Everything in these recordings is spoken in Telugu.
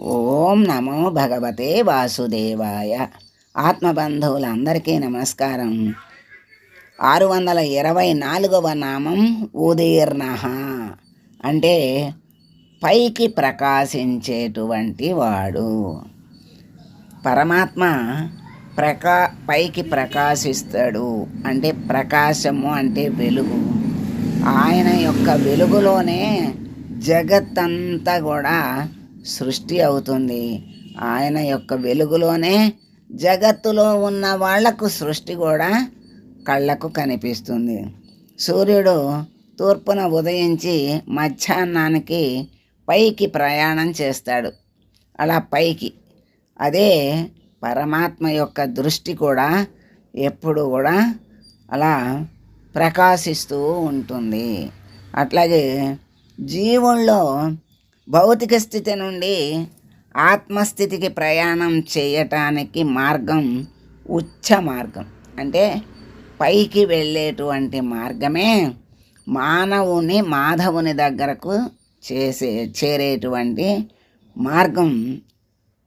ఓం నమో భగవతే వాసుదేవాయ. ఆత్మబంధువులందరికీ నమస్కారం. ఆరు వందల ఇరవై నాలుగవ నామం ఉదీర్ణ. అంటే పైకి ప్రకాశించేటువంటి వాడు. పరమాత్మ ప్రకా పైకి ప్రకాశిస్తాడు. అంటే ప్రకాశము అంటే వెలుగు. ఆయన యొక్క వెలుగులోనే జగత్తంతా కూడా సృష్టి అవుతుంది. ఆయన యొక్క వెలుగులోనే జగత్తులో ఉన్న వాళ్ళకు సృష్టి కూడా కళ్ళకు కనిపిస్తుంది. సూర్యుడు తూర్పున ఉదయించి మధ్యాహ్నానికి పైకి ప్రయాణం చేస్తాడు. అలా పైకి. అదే పరమాత్మ యొక్క దృష్టి కూడా ఎప్పుడు కూడా అలా ప్రకాశిస్తూ ఉంటుంది. అట్లాగే జీవుల్లో భౌతిక స్థితి నుండి ఆత్మస్థితికి ప్రయాణం చేయటానికి మార్గం ఉచ్చ మార్గం. అంటే పైకి వెళ్ళేటువంటి మార్గమే మానవుని మాధవుని దగ్గరకు చేసే చేరేటువంటి మార్గం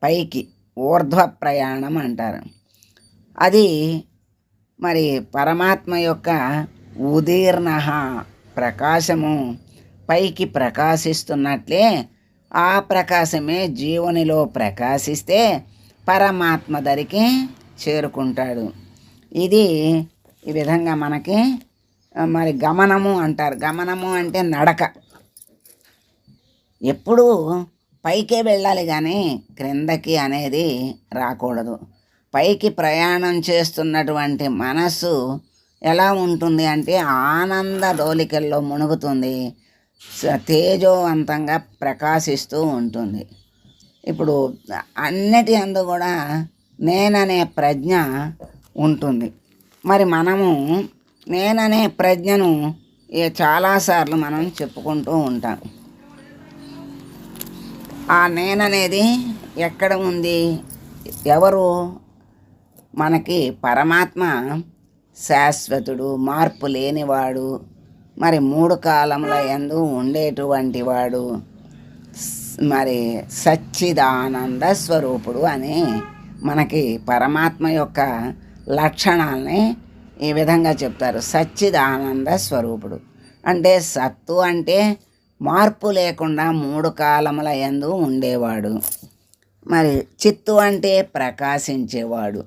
పైకి ఊర్ధ్వ ప్రయాణం అంటారు. అది మరి పరమాత్మ యొక్క ఉదీర్ణ ప్రకాశము పైకి ప్రకాశిస్తున్నట్లే ఆ ప్రకాశమే జీవునిలో ప్రకాశిస్తే పరమాత్మ దరికి చేరుకుంటాడు. ఇది ఈ విధంగా మనకి మరి గమనము అంటారు. గమనము అంటే నడక. ఎప్పుడూ పైకే వెళ్ళాలి కానీ క్రిందకి అనేది రాకూడదు. పైకి ప్రయాణం చేస్తున్నటువంటి మనస్సు ఎలా ఉంటుంది అంటే ఆనంద డోలికల్లో మునుగుతుంది. తేజోవంతంగా ప్రకాశిస్తూ ఉంటుంది. ఇప్పుడు అన్నిటి అందు కూడా నేననే ప్రజ్ఞ ఉంటుంది. మరి మనము నేననే ప్రజ్ఞను ఏ చాలాసార్లు మనం చెప్పుకుంటూ ఉంటాం. ఆ నేననేది ఎక్కడ ఉంది? ఎవరు? మనకి పరమాత్మ శాశ్వతుడు మార్పు లేనివాడు మరి మూడు కాలముల యందు ఉండేటువంటి వాడు మరి సచ్చిదానంద స్వరూపుడు అని మనకి పరమాత్మ యొక్క లక్షణాలని ఈ విధంగా చెప్తారు. సచ్చిదానంద స్వరూపుడు. అంటే సత్తు అంటే మార్పు లేకుండా మూడు కాలముల యందు ఉండేవాడు. మరి చిత్తు అంటే ప్రకాశించేవాడు.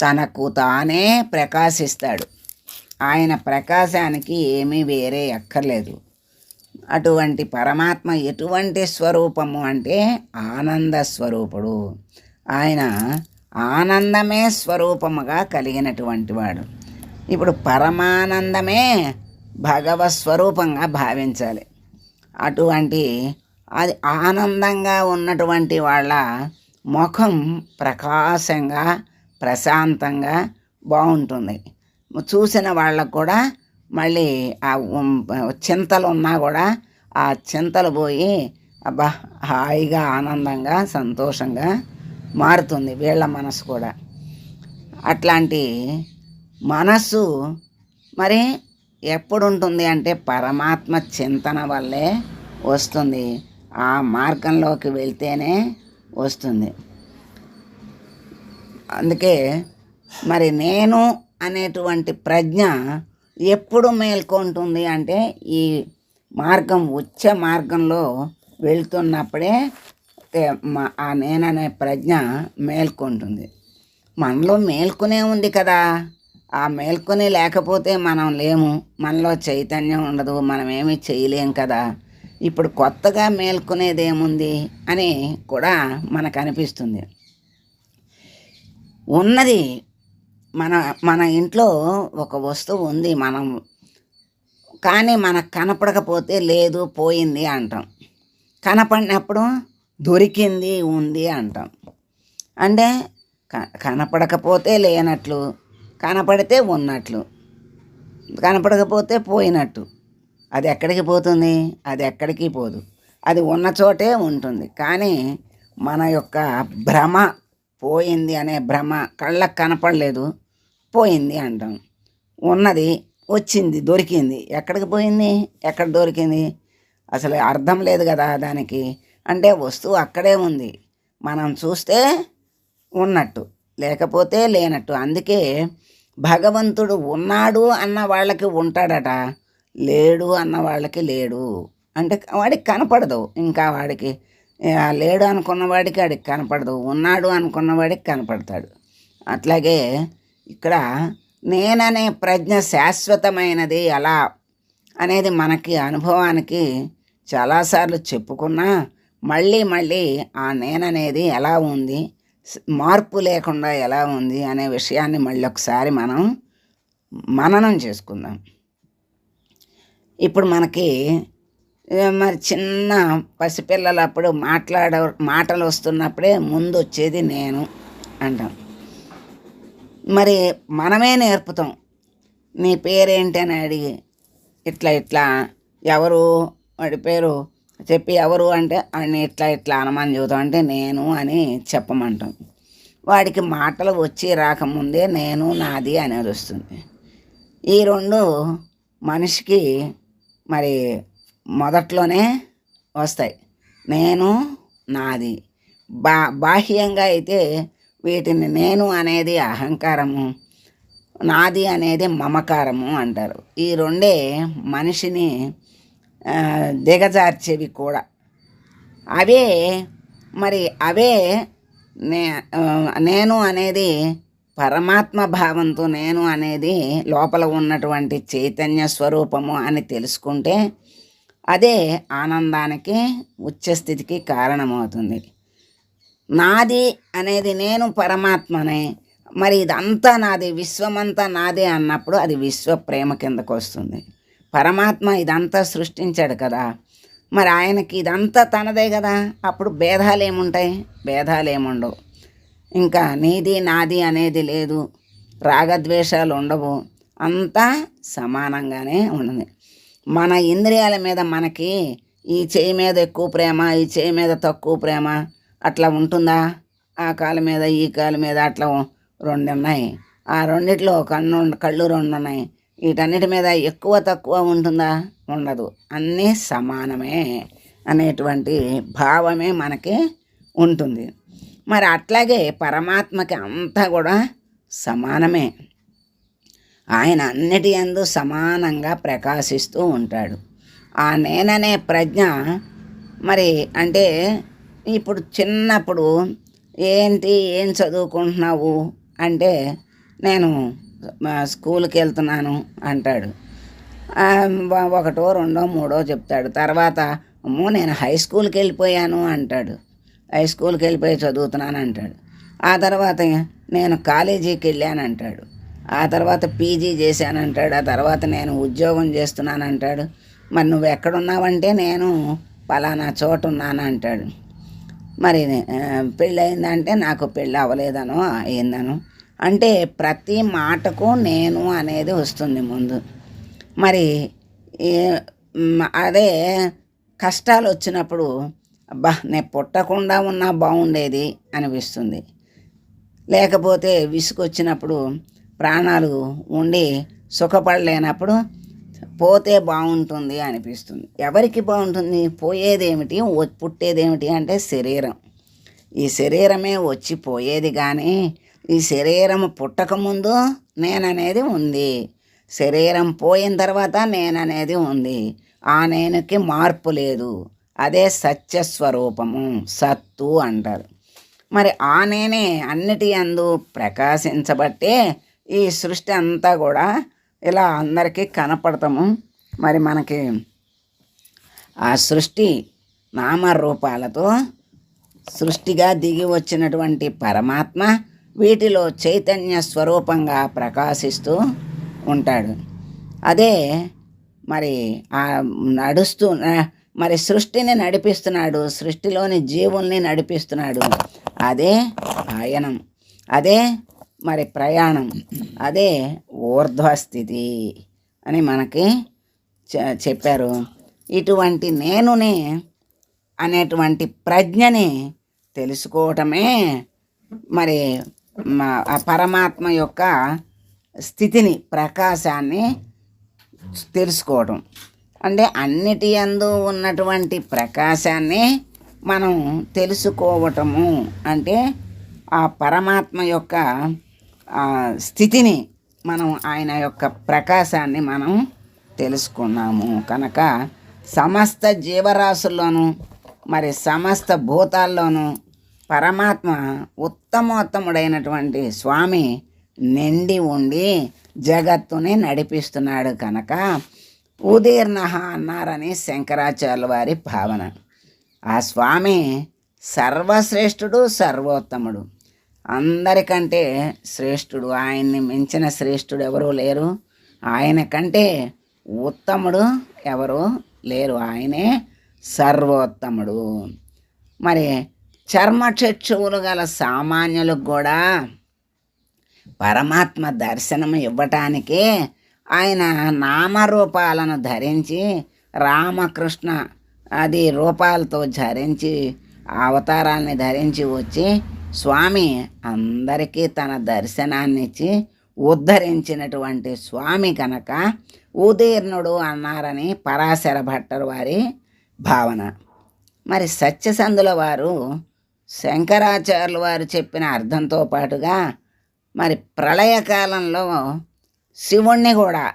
తనకు తానే ప్రకాశిస్తాడు. ఆయన ప్రకాశానికి ఏమీ వేరే అక్కర్లేదు. అటువంటి పరమాత్మ ఎటువంటి స్వరూపము అంటే ఆనంద స్వరూపుడు. ఆయన ఆనందమే స్వరూపముగా కలిగినటువంటి వాడు. ఇప్పుడు పరమానందమే భగవ స్వరూపంగా భావించాలి. అటువంటి అది ఆనందంగా ఉన్నటువంటి వాళ్ళ ముఖం ప్రకాశంగా ప్రశాంతంగా బాగుంటుంది. చూసిన వాళ్ళకు కూడా మళ్ళీ ఆ చింతలు ఉన్నా కూడా ఆ చింతలు పోయి అబ్బా హాయిగా ఆనందంగా సంతోషంగా మారుతుంది వీళ్ళ మనసు కూడా. అట్లాంటి మనస్సు మరి ఎప్పుడు ఉంటుంది అంటే పరమాత్మ చింతన వల్లే వస్తుంది. ఆ మార్గంలోకి వెళ్తేనే వస్తుంది. అందుకే మరి నేను అనేటువంటి ప్రజ్ఞ ఎప్పుడు మేల్కొంటుంది అంటే ఈ మార్గం ఉచ్చ మార్గంలో వెళ్తున్నప్పుడే ఆ నేననే ప్రజ్ఞ మేల్కొంటుంది. మనలో మేల్కొనే ఉంది కదా. ఆ మేల్కొని లేకపోతే మనం లేము. మనలో చైతన్యం ఉండదు. మనం ఏమీ చేయలేం కదా. ఇప్పుడు కొత్తగా మేల్కొనేది ఏముంది అని కూడా మనకు అనిపిస్తుంది. ఉన్నది మన మన ఇంట్లో ఒక వస్తువు ఉంది మనం కానీ మనకు కనపడకపోతే లేదు పోయింది అంటాం. కనపడినప్పుడు దొరికింది ఉంది అంటాం. అంటే కనపడకపోతే లేనట్లు కనపడితే ఉన్నట్లు కనపడకపోతే పోయినట్టు. అది ఎక్కడికి పోతుంది? అది ఎక్కడికి పోదు. అది ఉన్న చోటే ఉంటుంది. కానీ మన యొక్క భ్రమ పోయింది అనే భ్రమ కళ్ళకు కనపడలేదు. పోయింది అంటాం. ఉన్నది వచ్చింది దొరికింది. ఎక్కడికి పోయింది? ఎక్కడ దొరికింది? అసలు అర్థం లేదు కదా దానికి. అంటే వస్తువు అక్కడే ఉంది. మనం చూస్తే ఉన్నట్టు లేకపోతే లేనట్టు. అందుకే భగవంతుడు ఉన్నాడు అన్న వాళ్ళకి ఉంటాడట. లేడు అన్న వాళ్ళకి లేడు. అంటే వాడికి కనపడదు ఇంకా వాడికి. లేడు అనుకున్న వాడికి వాడికి కనపడదు. ఉన్నాడు అనుకున్న వాడికి కనపడతాడు. అట్లాగే ఇక్కడ నేననే ప్రజ్ఞ శాశ్వతమైనది ఎలా అనేది మనకి అనుభవానికి చాలాసార్లు చెప్పుకున్నా మళ్ళీ మళ్ళీ ఆ నేననేది ఎలా ఉంది మార్పు లేకుండా ఎలా ఉంది అనే విషయాన్ని మళ్ళీ ఒకసారి మనం మననం చేసుకుందాం. ఇప్పుడు మనకి మరి చిన్న పసిపిల్లలప్పుడు మాట్లాడ మాటలు వస్తున్నప్పుడే ముందు వచ్చేది నేను అంటాం. మరి మనమే నేర్పుతాం. నీ పేరేంటి అని అడిగి ఇట్లా ఇట్లా ఎవరు వాడి పేరు చెప్పి ఎవరు అంటే అని ఇట్లా ఇట్లా అనమని చూద్దాం అంటే నేను అని చెప్పమంటాం. వాడికి మాటలు వచ్చి రాకముందే నేను నాది అనేది వస్తుంది. ఈ రెండు మనిషికి మరి మొదట్లోనే వస్తాయి. నేను నాది. బా బాహ్యంగా అయితే వీటిని నేను అనేది అహంకారము నాది అనేది మమకారము అంటారు. ఈ రెండే మనిషిని దిగజార్చేవి కూడా. అవే మరి అవే నే నేను అనేది పరమాత్మ భావంతో నేను అనేది లోపల ఉన్నటువంటి చైతన్య స్వరూపము అని తెలుసుకుంటే అదే ఆనందానికి ఉచ్చస్థితికి కారణమవుతుంది. నాది అనేది నేను పరమాత్మనే. మరి ఇదంతా నాది విశ్వమంతా నాదే అన్నప్పుడు అది విశ్వ ప్రేమ కిందకు వస్తుంది. పరమాత్మ ఇదంతా సృష్టించాడు కదా. మరి ఆయనకి ఇదంతా తనదే కదా. అప్పుడు భేదాలు ఏముంటాయి భేదాలు ఏముండవు ఇంకా నీది నాది అనేది లేదు. రాగద్వేషాలు ఉండవు అంతా సమానంగానే ఉన్నది. మన ఇంద్రియాల మీద మనకి ఈ చేయి మీద ఎక్కువ ప్రేమ ఈ చేయి మీద తక్కువ ప్రేమ అట్లా ఉంటుందా? ఆ కాలు మీద ఈ కాలు మీద అట్లా రెండు ఉన్నాయి ఆ రెండిట్లో కన్ను కళ్ళు రెండు ఉన్నాయి వీటన్నిటి మీద ఎక్కువ తక్కువ ఉంటుందా? ఉండదు. అన్నీ సమానమే అనేటువంటి భావమే మనకి ఉంటుంది. మరి అట్లాగే పరమాత్మకి అంతా కూడా సమానమే. ఆయన అన్నిటి అందు సమానంగా ప్రకాశిస్తూ ఉంటాడు. ఆ నేననే ప్రజ్ఞ. మరి అంటే ఇప్పుడు చిన్నప్పుడు ఏంటి ఏం చదువుకుంటున్నావు అంటే నేను మా స్కూల్కి వెళ్తున్నాను అంటాడు. ఒకటో రెండో మూడో చెప్తాడు. తర్వాత అమ్మో నేను హై స్కూల్కి వెళ్ళిపోయాను అంటాడు. హై స్కూల్కి వెళ్ళిపోయి చదువుతున్నాను అంటాడు. ఆ తర్వాత నేను కాలేజీకి వెళ్ళాను అంటాడు. ఆ తర్వాత పీజీ చేశాను అంటాడు. ఆ తర్వాత నేను ఉద్యోగం చేస్తున్నాను అంటాడు. మరి నువ్వు ఎక్కడున్నావంటే నేను పలానా చోట ఉన్నాను అంటాడు. మరి పెళ్ళయిందంటే నాకు పెళ్ళి అవ్వలేదనో అయిందనో అంటే ప్రతి మాటకు నేను అనేది వస్తుంది ముందు. మరి అదే కష్టాలు వచ్చినప్పుడు అబ్బా నేను పుట్టకుండా ఉన్నా బాగుండేది అనిపిస్తుంది. లేకపోతే విసుగొచ్చినప్పుడు ప్రాణాలు ఉండి సుఖపడలేనప్పుడు పోతే బాగుంటుంది అనిపిస్తుంది. ఎవరికి బాగుంటుంది? పోయేదేమిటి? పుట్టేదేమిటి అంటే శరీరం. ఈ శరీరమే వచ్చి పోయేది కానీ ఈ శరీరం పుట్టకముందు నేననేది ఉంది. శరీరం పోయిన తర్వాత నేననేది ఉంది. ఆ నేనుకి మార్పు లేదు. అదే సత్యస్వరూపము సత్తు అంటారు. మరి ఆ నేనే అన్నిటి అందు ప్రకాశించబట్టే ఈ సృష్టి అంతా కూడా ఇలా అందరికీ కనపడతాము. మరి మనకి ఆ సృష్టి నామరూపాలతో సృష్టిగా దిగి వచ్చినటువంటి పరమాత్మ వీటిలో చైతన్య స్వరూపంగా ప్రకాశిస్తూ ఉంటాడు. అదే మరి ఆ నడుస్తూ మరి సృష్టిని నడిపిస్తున్నాడు సృష్టిలోని జీవుల్ని నడిపిస్తున్నాడు. అదే ఆయనం. అదే మరి ప్రయాణం. అదే ఊర్ధ్వస్థితి అని మనకి చె- చెప్పారు. ఇటువంటి నేనునే అనేటువంటి ప్రజ్ఞని తెలుసుకోవటమే మరి మా- ఆ పరమాత్మ యొక్క స్థితిని ప్రకాశాన్ని తెలుసుకోవటం. అంటే అన్నిటి అందు ఉన్నటువంటి ప్రకాశాన్ని మనం తెలుసుకోవటము. అంటే ఆ పరమాత్మ యొక్క స్థితిని మనం ఆయన యొక్క ప్రకాశాన్ని మనం తెలుసుకున్నాము. కనుక సమస్త జీవరాశుల్లోనూ మరి సమస్త భూతాల్లోనూ పరమాత్మ ఉత్తమోత్తముడైనటువంటి స్వామి నిండి ఉండి జగత్తుని నడిపిస్తున్నాడు కనుక ఉదీర్ణ అన్నారని శంకరాచార్యుల వారి భావన. ఆ స్వామి సర్వశ్రేష్ఠుడు సర్వోత్తముడు. అందరికంటే శ్రేష్ఠుడు ఆయన్ని మించిన శ్రేష్ఠుడు ఎవరూ లేరు. ఆయన కంటే ఉత్తముడు ఎవరు లేరు. ఆయనే సర్వోత్తముడు. మరి చర్మచక్షువులు గల సామాన్యులకు కూడా పరమాత్మ దర్శనం ఇవ్వటానికి ఆయన నామరూపాలను ధరించి రామకృష్ణ అది రూపాలతో ధరించి ఆ అవతారాల్ని ధరించి వచ్చి స్వామి అందరికీ తన దర్శనాన్నిచ్చి ఉద్ధరించినటువంటి స్వామి కనుక ఉదీర్ణుడు అన్నారని పరాశర భట్టరు వారి భావన. మరి సత్యసంధుల వారు శంకరాచార్యుల వారు చెప్పిన అర్థంతో పాటుగా మరి ప్రళయకాలంలో శివుణ్ణి కూడా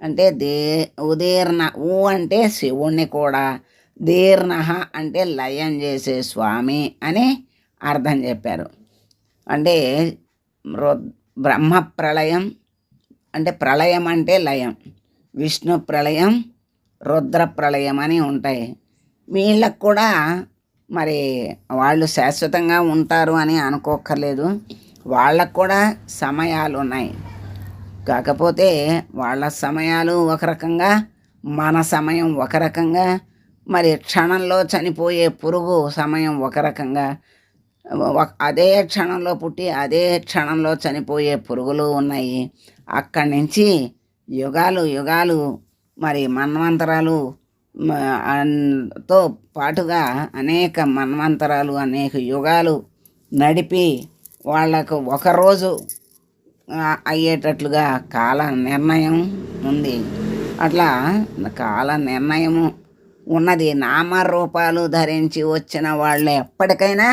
అంటే దే ఉదీర్ణ ఊ అంటే శివుణ్ణి కూడా దీర్ణ అంటే లయం చేసే స్వామి అని అర్థం చెప్పారు. అంటే బ్రహ్మ ప్రళయం అంటే ప్రళయం అంటే లయం. విష్ణు ప్రళయం రుద్ర ప్రళయం అని ఉంటాయి. వీళ్ళకు కూడా మరి వాళ్ళు శాశ్వతంగా ఉంటారు అని అనుకోక్కర్లేదు. వాళ్ళకు కూడా సమయాలు ఉన్నాయి. కాకపోతే వాళ్ళ సమయాలు ఒక రకంగా మన సమయం ఒక రకంగా మరి క్షణంలో చనిపోయే పురుగు సమయం ఒక రకంగా అదే క్షణంలో పుట్టి అదే క్షణంలో చనిపోయే పురుగులు ఉన్నాయి. అక్కడి నుంచి యుగాలు యుగాలు మరి మన్వంతరాలు తో పాటుగా అనేక మన్వంతరాలు అనేక యుగాలు నడిపి వాళ్ళకు ఒకరోజు అయ్యేటట్లుగా కాల నిర్ణయం ఉంది. అట్లా కాల నిర్ణయము ఉన్నది. నామరూపాలు ధరించి వచ్చిన వాళ్ళు ఎప్పటికైనా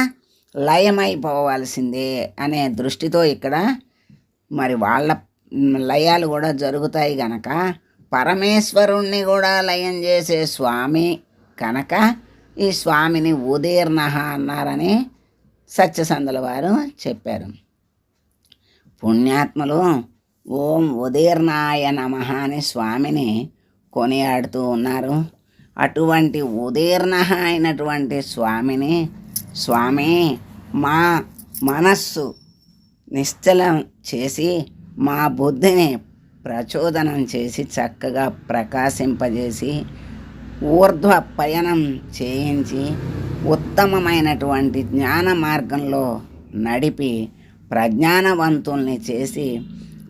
లయమైపోవాల్సిందే అనే దృష్టితో ఇక్కడ మరి వాళ్ళ లయాలు కూడా జరుగుతాయి గనక పరమేశ్వరుణ్ణి కూడా లయం చేసే స్వామి కనుక ఈ స్వామిని ఉదీర్ణ అన్నారని సత్యసందుల వారు చెప్పారు. పుణ్యాత్మలు ఓం ఉదీర్ణాయ నమ అని స్వామిని కొనియాడుతూ ఉన్నారు. అటువంటి ఉదీర్ణ అయినటువంటి స్వామిని స్వామి మా మనస్సు నిశ్చలం చేసి మా బుద్ధిని ప్రచోదనం చేసి చక్కగా ప్రకాశింపజేసి ఊర్ధ్వ పయనం చేయించి ఉత్తమమైనటువంటి జ్ఞాన మార్గంలో నడిపి ప్రజ్ఞానవంతుల్ని చేసి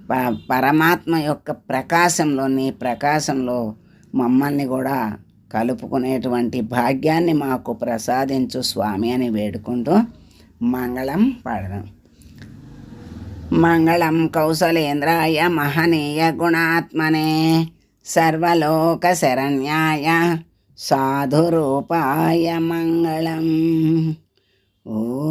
ప పరమాత్మ యొక్క ప్రకాశంలో నీ ప్రకాశంలో మమ్మల్ని కూడా కలుపుకునేటువంటి భాగ్యాన్ని మాకు ప్రసాదించు స్వామి అని వేడుకుంటూ మంగళం పడదాం. మంగళం కౌసలేంద్రాయ మహనీయ గుణాత్మనే సర్వలోక శరణ్యాయ సాధురూపాయ మంగళం. ఓ.